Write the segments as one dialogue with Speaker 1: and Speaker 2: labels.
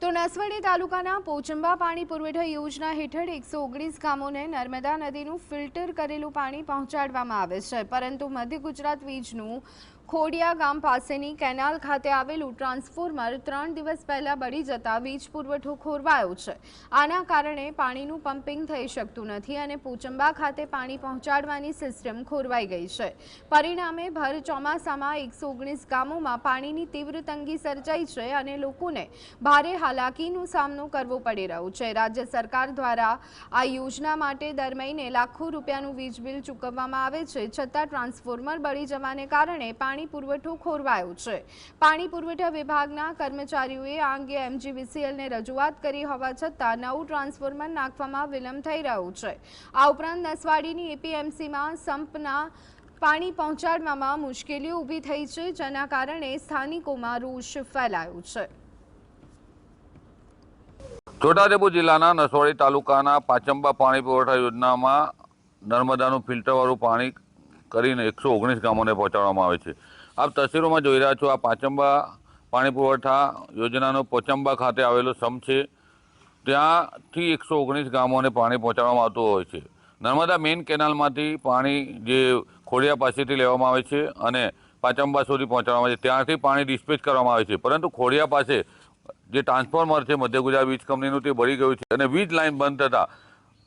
Speaker 1: તો નસવાડી તાલુકાના પોચંબા પાણી પુરવઠા યોજના હેઠળ એકસો ઓગણીસ ગામોને નર્મદા નદીનું ફિલ્ટર કરેલું પાણી પહોંચાડવામાં આવે છે. પરંતુ મધ્ય ગુજરાત વીજનું ખોડિયા ગામ પાસેની કેનાલ ખાતે આવેલું ટ્રાન્સફોર્મર ત્રણ દિવસ પહેલા બળી જતા વીજ પુરવઠો ખોરવાયો છે. આના કારણે પાણીનું પમ્પિંગ થઈ શકતું નથી અને પોચંબા ખાતે પાણી પહોંચાડવાની સિસ્ટમ ખોરવાઈ ગઈ છે. પરિણામે ભર ચોમાસામાં એકસો ઓગણીસ ગામોમાં પાણીની તીવ્ર તંગી સર્જાઈ છે અને લોકોને ભારે હાલાકીનો સામનો કરવો પડી રહ્યો છે. રાજ્ય સરકાર દ્વારા આ યોજના માટે દર મહિને લાખો રૂપિયાનું વીજ બિલ ચૂકવવામાં આવે છે. છતાં ટ્રાન્સફોર્મર બળી જવાને કારણે પાણી પુરવઠો ખોરવાયો છે. પાણી પુરવઠા વિભાગના કર્મચારીઓએ આ અંગે એમજીવીસીએલને રજૂઆત કરી હોવા છતાં નવું ટ્રાન્સફોર્મર નાખવામાં વિલંબ થઈ રહ્યો છે. આ ઉપરાંત નસવાડીની એપીએમસીમાં સંપના પાણી પહોંચાડવામાં મુશ્કેલીઓ ઊભી થઈ છે, જેના કારણે સ્થાનિકોમાં રોષ ફેલાયો છે.
Speaker 2: છોટાઉદેપુર જિલ્લાના નસવાડી તાલુકાના પાચંબા પાણી પુરવઠા યોજનામાં નર્મદાનું ફિલ્ટરવાળું પાણી કરીને એકસો ઓગણીસ ગામોને પહોંચાડવામાં આવે છે. આપ તસવીરોમાં જોઈ રહ્યા છો આ પાંચંબા પાણી પુરવઠા યોજનાનો પોચંબા ખાતે આવેલો સમ છે. ત્યાંથી એકસો ઓગણીસ ગામોને પાણી પહોંચાડવામાં આવતું હોય છે. નર્મદા મેઇન કેનાલમાંથી પાણી જે ખોડિયા પાસેથી લેવામાં આવે છે અને પાંચંબા સુધી પહોંચાડવામાં આવે છે. ત્યાંથી પાણી ડિસ્પેચ કરવામાં આવે છે. પરંતુ ખોડિયા પાસે જે ટ્રાન્સફોર્મર છે મધ્ય ગુજરાત વીજ કંપનીનું તે બળી ગયું છે અને વીજ લાઇન બંધ થતાં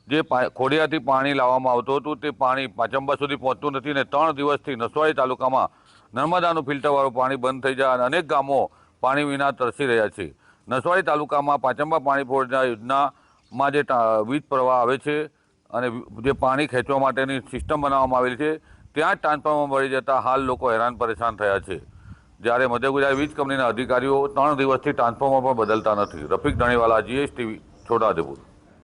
Speaker 2: જે ખોડિયાથી પાણી લાવવામાં આવતું હતું, તે પાણી પાંચંબા સુધી પહોંચતું નથી ને ત્રણ દિવસથી નસવાડી તાલુકામાં નર્મદાનું ફિલ્ટરવાળું પાણી બંધ થઈ જાય અને અનેક ગામો પાણી વિના તરસી રહ્યા છે. નસવાડી તાલુકામાં પાચંબા પાણી પુરવઠા યોજનામાં જે વીજ પ્રવાહ આવે છે અને જે પાણી ખેંચવા માટેની સિસ્ટમ બનાવવામાં આવેલી છે, ત્યાં જ ટ્રાન્સફોર્મર મળી જતાં હાલ લોકો હેરાન પરેશાન થયા છે. જ્યારે મધ્ય ગુજરાત વીજ કંપનીના અધિકારીઓ ત્રણ દિવસથી ટ્રાન્સફોર્મર પણ બદલતા નથી. રફીક ધણીવાલા, જીએસટીવી, છોટાઉદેપુર.